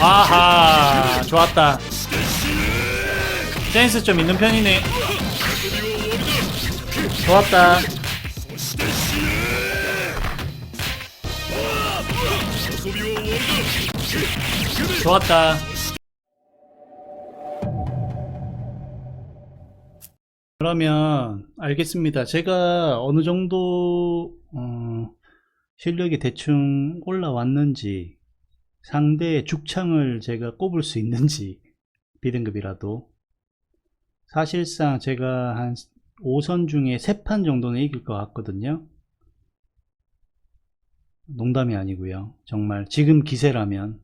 아하 좋았다. 센스 좀 있는 편이네. 좋았다. 좋았다. 그러면 알겠습니다. 제가 어느 정도 어, 실력이 대충 올라왔는지 상대의 죽창을 제가 꼽을 수 있는지 B등급이라도. 사실상 제가 한 5선 중에 3판 정도는 이길 것 같거든요. 농담이 아니고요. 정말 지금 기세라면.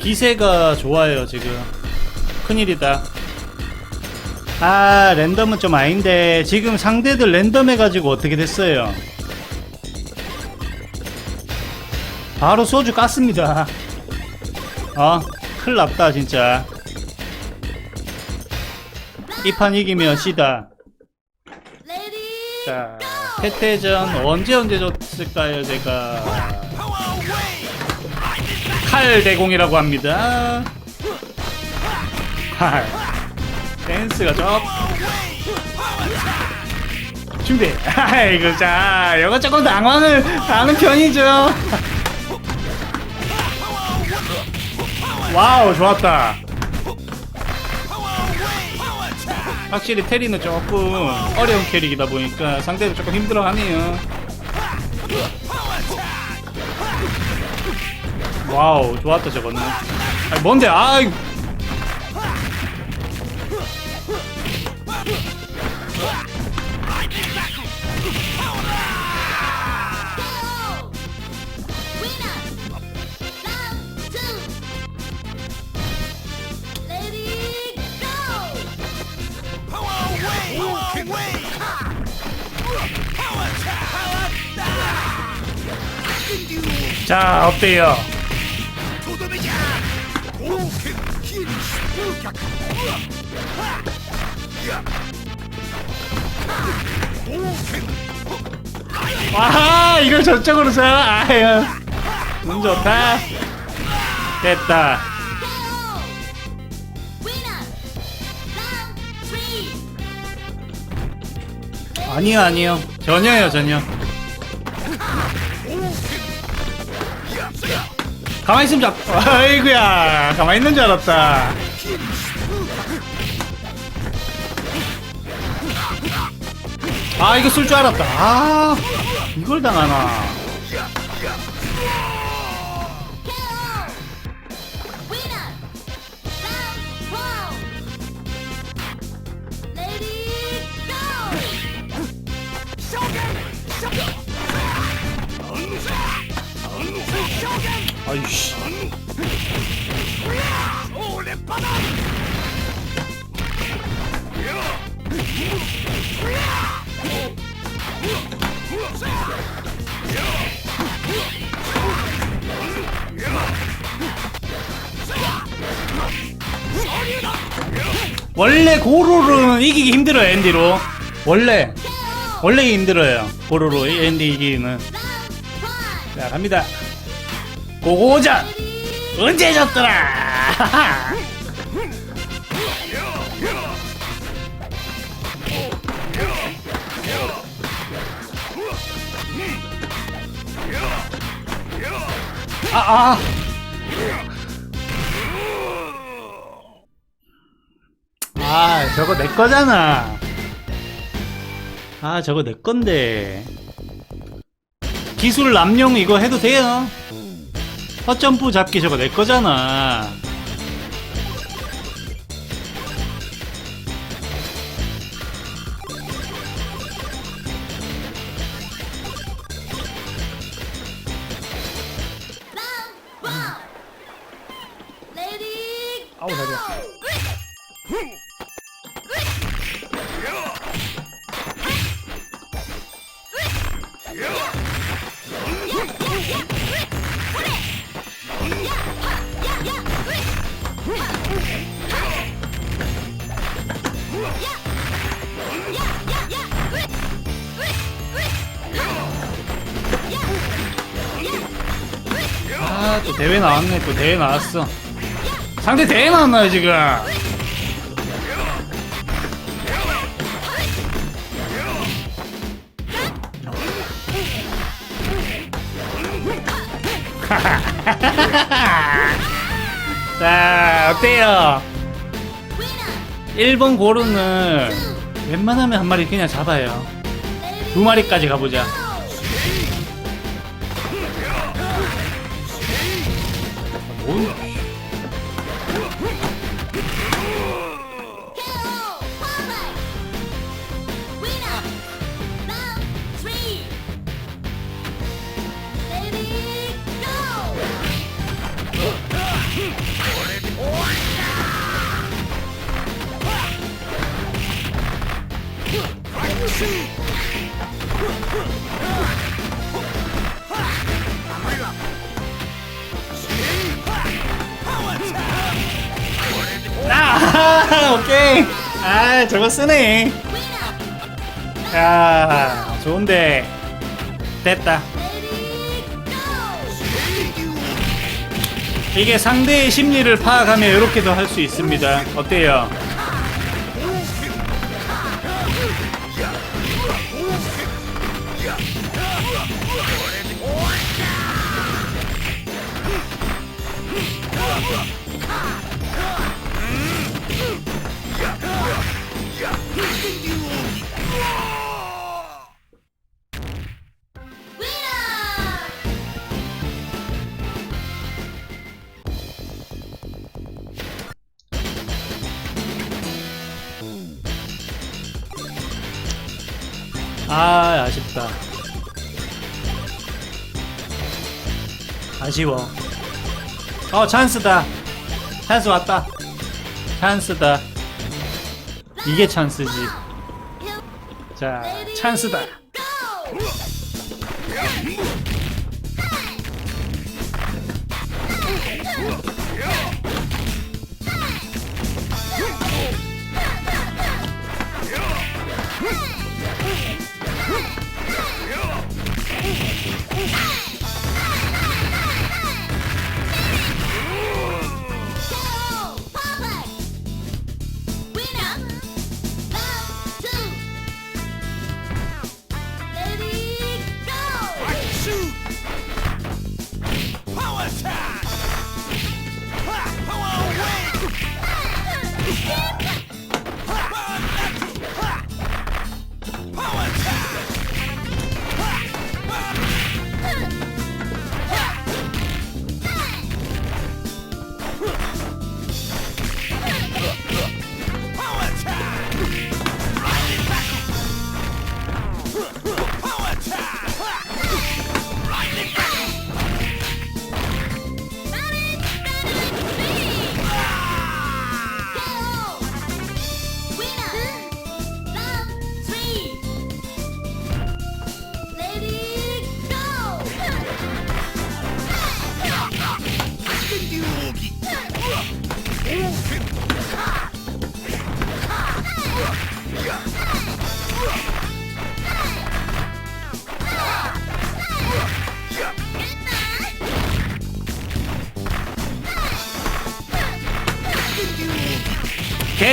기세가 좋아요 지금. 큰일이다. 아 랜덤은 좀 아닌데 지금 상대들 랜덤 해가지고 어떻게 됐어요 바로 소주 깠습니다. 어 큰일 났다 진짜. 이 판 이기면 시다. 자 태태전 언제 언제 줬을까요 제가? 칼 대공이라고 합니다. 칼. 댄스가 좀 준비. 아이고 자 이거 조금 당황을 하는 편이죠 와우 좋았다. 확실히 테리는 조금 어려운 캐릭이다 보니까 상대도 조금 힘들어하네요. 와우 좋았다 저거는. 아니, 뭔데? 아이 자 어때요 와 이걸 저쪽으로 서 아유 운 좋다. 됐다. 아니요 아니요. 전혀요 전혀 가만히 있으면 잡 아이구야 가만히 있는 줄 알았다. 아 이거 쓸 줄 알았다. 아 이걸 당하나 아이씨. 원래 고루루는 이기기 힘들어요 앤디로. 원래 원래 힘들어요 고루루 앤디 이기기는. 자 갑니다 고고자. 언제 졌더라? 아아. 아 저거 내 거잖아. 아 저거 내 건데. 기술 남용 이거 해도 돼요 허점프 잡기 저거 내 거잖아. 아우 다리 아, 또 대회 나왔네. 또 대회 나왔어. 상대 대회 나왔나요, 지금? 자, 어때요? 1번 고르는 웬만하면 한 마리 그냥 잡아요. 두 마리까지 가보자. 뭔? 아, 오케이. 아, 저거 쓰네. 야, 좋은데. 됐다. 이게 상대의 심리를 파악하면 이렇게도 할 수 있습니다. 어때요? 아, 아쉽다. 아쉬워. 어, 찬스다. 찬스 왔다. 찬스다. 이게 찬스지. 자, 찬스다.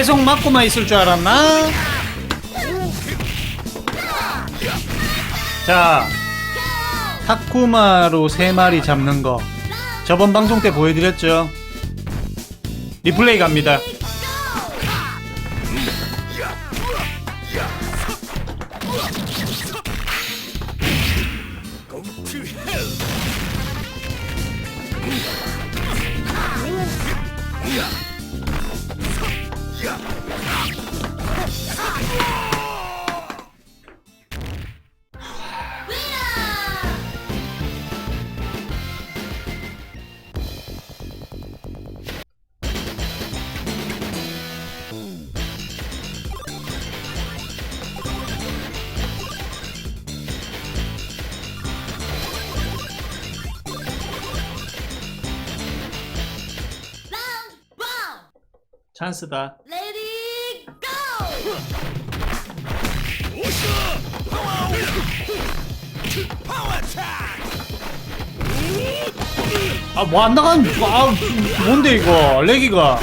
계속 맞고만 있을 줄 알았나? 자, 타쿠마로 세 마리 잡는 거. 저번 방송 때 보여드렸죠? 리플레이 갑니다. 찬스다. Lady go! Power away! Power attack! 아뭐 안 나간 아 뭔데 이거 레기가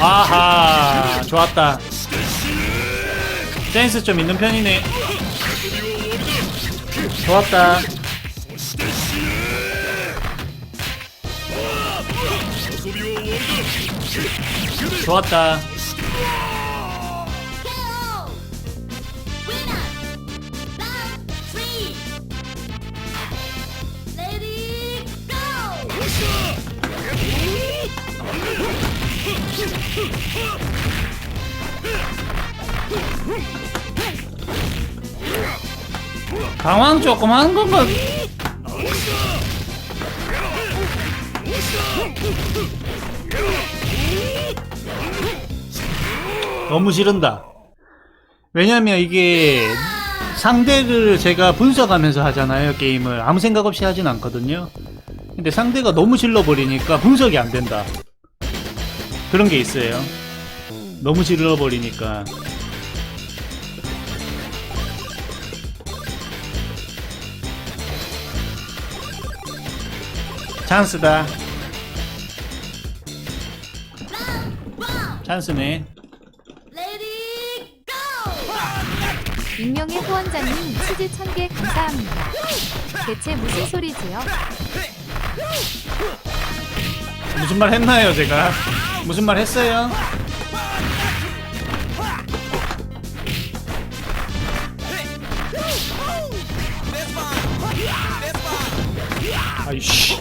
아하 좋았다. 센스 좀 있는 편이네. 좋았다. 좋았다 당황 조금 한 건가? 너무 싫은다. 왜냐면 이게 상대를 제가 분석하면서 하잖아요 게임을. 아무 생각 없이 하진 않거든요. 근데 상대가 너무 질러버리니까 분석이 안 된다 그런 게 있어요 너무 질러버리니까 찬스다 찬스네. 익명의 후원자님 치즈 1000개 감사합니다. 대체 무슨 소리지요? 무슨 말 했나요 제가 무슨 말 했어요? 아이씨.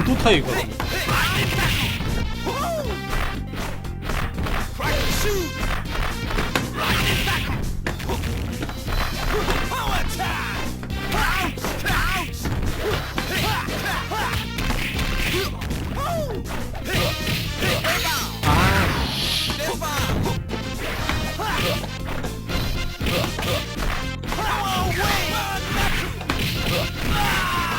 유도타 이거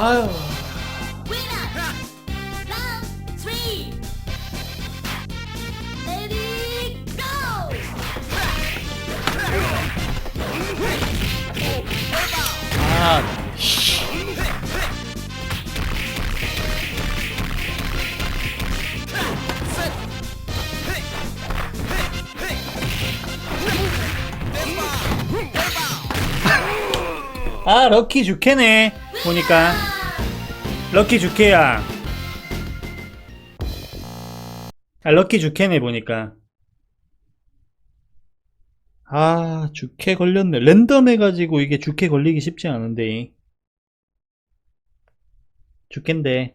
아유. 아 씨. 아 럭키 주캐네 보니까 럭키 주캐야. 아 럭키 주캐네 보니까. 아 주캐 걸렸네. 랜덤 해가지고 이게 주캐 걸리기 쉽지 않은데. 주캐인데